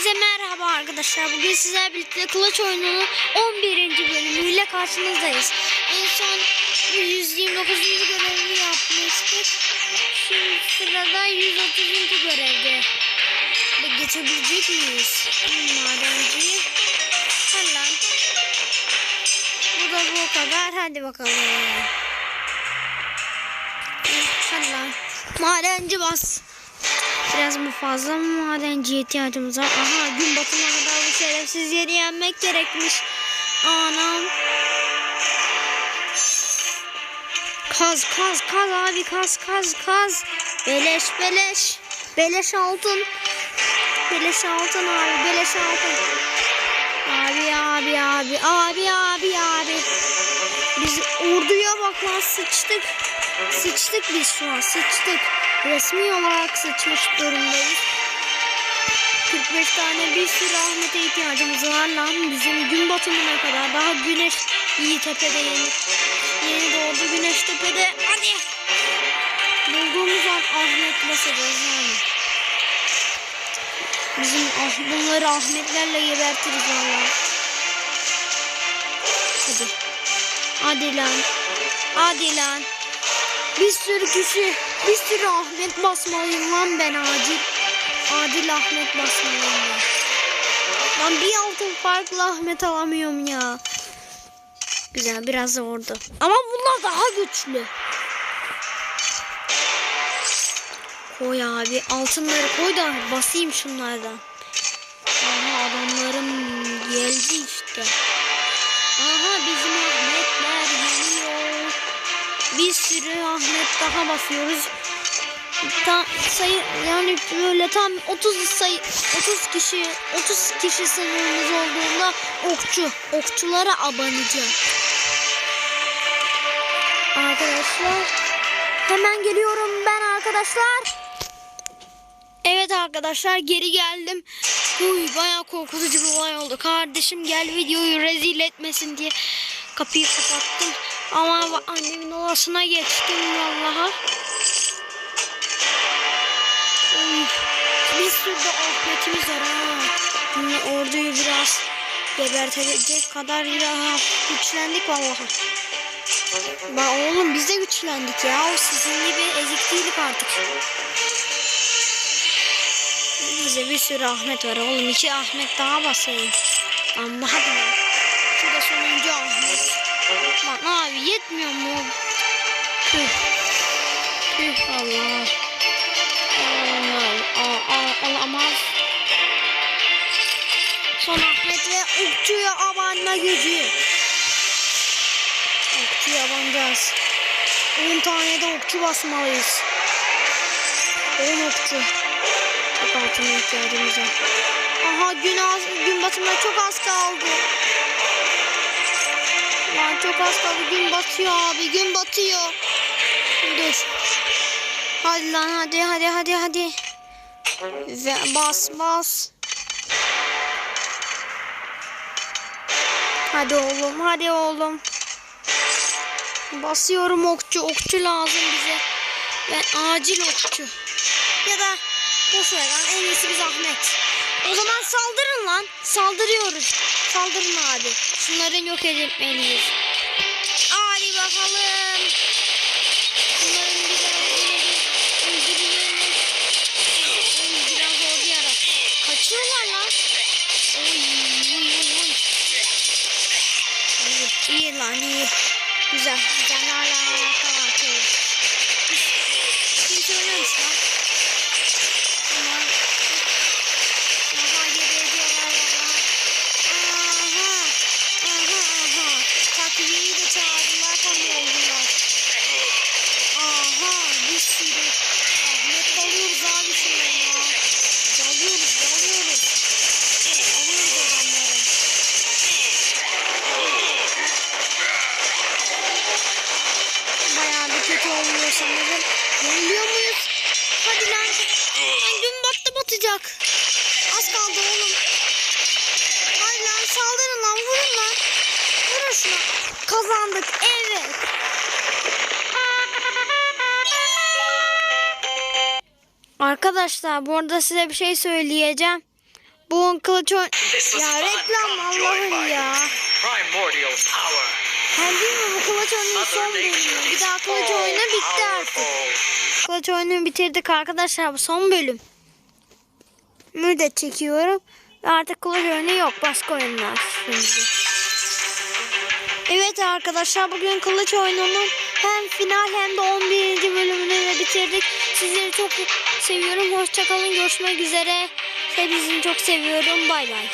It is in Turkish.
Hepinize merhaba arkadaşlar. Bugün sizlerle birlikte Kılıç oyununun 11. bölümüyle karşınızdayız. En son bu 129. görevini yapmıştık. Şimdi sırada 130. görevde. Ve geçebilecek miyiz? Madenci. Lan. Bu da bu kadar. Hadi bakalım. Lan. Madenci bas. Biraz mı fazla mı madenciye ihtiyacımız var? Aha gün batımına kadar bu şerefsiz yeri yenmek gerekmiş. Anam. Kaz kaz kaz abi kaz kaz kaz. Beleş beleş. Beleş altın. Beleş altın abi beleş altın. Abi abi abi abi abi abi. Biz orduya bak lan sıçtık. Sıçtık biz şu an sıçtık. Resmi olarak sıçmış durumdayız. 45 tane bir sürü Ahmet'e ihtiyacımız var lan. Bizim gün batımına kadar. Daha güneş iyi tepede yeni. Yeni doğdu güneş tepede. Hadi. Bulduğumuz an Ahmet basacağız yani. Bizim ah, bunları Ahmetlerle gebertiriz valla. Hadi. Hadi lan. Hadi lan. Bir sürü kişi, bir sürü Ahmet basmalıyım lan ben acil. Acil Ahmet basmalıyım ya. Lan bir altın farklı Ahmet alamıyorum ya. Güzel biraz da orada. Ama bunlar daha güçlü. Koy abi altınları koy da basayım şunlardan. Aha adamlarım geldi işte. Aha bizim. Bir sürü Ahmet daha basıyoruz. Tam sayı yani böyle tam 30 sayı 30 kişi 30 kişi sınırımız olduğunda okçu okçulara abanacağım. Arkadaşlar hemen geliyorum ben arkadaşlar. Evet arkadaşlar geri geldim. Uy bayağı korkutucu bir olay oldu. Kardeşim gel videoyu rezil etmesin diye kapıyı kapattım. Ama annemin odasına geçtim bir sürü de Ahmet'imiz var ha. Orduyu biraz gebertecek kadar ya güçlendik vallahi. Ba oğlum biz de güçlendik ya. O sizin gibi ezik değilik artık. Bize bir sürü Ahmet var oğlum. iki Ahmet daha basayım. Ama hadi lan. Şu da sonuncu Ahmet. Lan abi yetmiyor mu? Tüh. Tüh Allah. Allah. Olamaz. Son Ahmet ve okçuya abanma gücü. Okçuya abanacağız. 10 tane de okçu basmalıyız. 10 okçu. Çok altına ihtiyacımız var. Aha gün, az, gün batımına çok az kaldı. Lan çok az kaldı. Gün batıyor abi. Gün batıyor. Dur. Hadi lan hadi hadi hadi hadi. Ve bas bas. Hadi oğlum hadi oğlum. Basıyorum okçu. Okçu lazım bize. Ve acil okçu. Ya da boş lan en iyisi biz Ahmet. O zaman saldırın lan. Saldırıyoruz. Saldırın abi. Şunların yok etmeliyiz. Hadi bakalım. Bunların bir öldürülerini Oy, biraz ordu yarat. Kaçıyorlar lan. Oy oy oy oy. İyi, iyi lan iyi. Güzel. Güzel hala batacak. Az kaldı oğlum. Hadi lan saldırın lan vurun lan. Vurun şuna. Kazandık evet. Arkadaşlar bu arada size bir şey söyleyeceğim. Bu kılıç was Ya reklam Allah'ım ya. Ben değil mi bu kılıç oyunun son bölümü. Bir daha kılıç oyunu bitti artık. Kılıç oyununu bitirdik arkadaşlar. Bu son bölüm. Müddet çekiyorum. Artık kılıç oyunu yok. Başka oyunlar şimdi. Evet arkadaşlar bugün kılıç oyununun hem final hem de 11. bölümünü de bitirdik. Sizleri çok seviyorum. Hoşçakalın. Görüşmek üzere. Hepinizi çok seviyorum. Bay bay.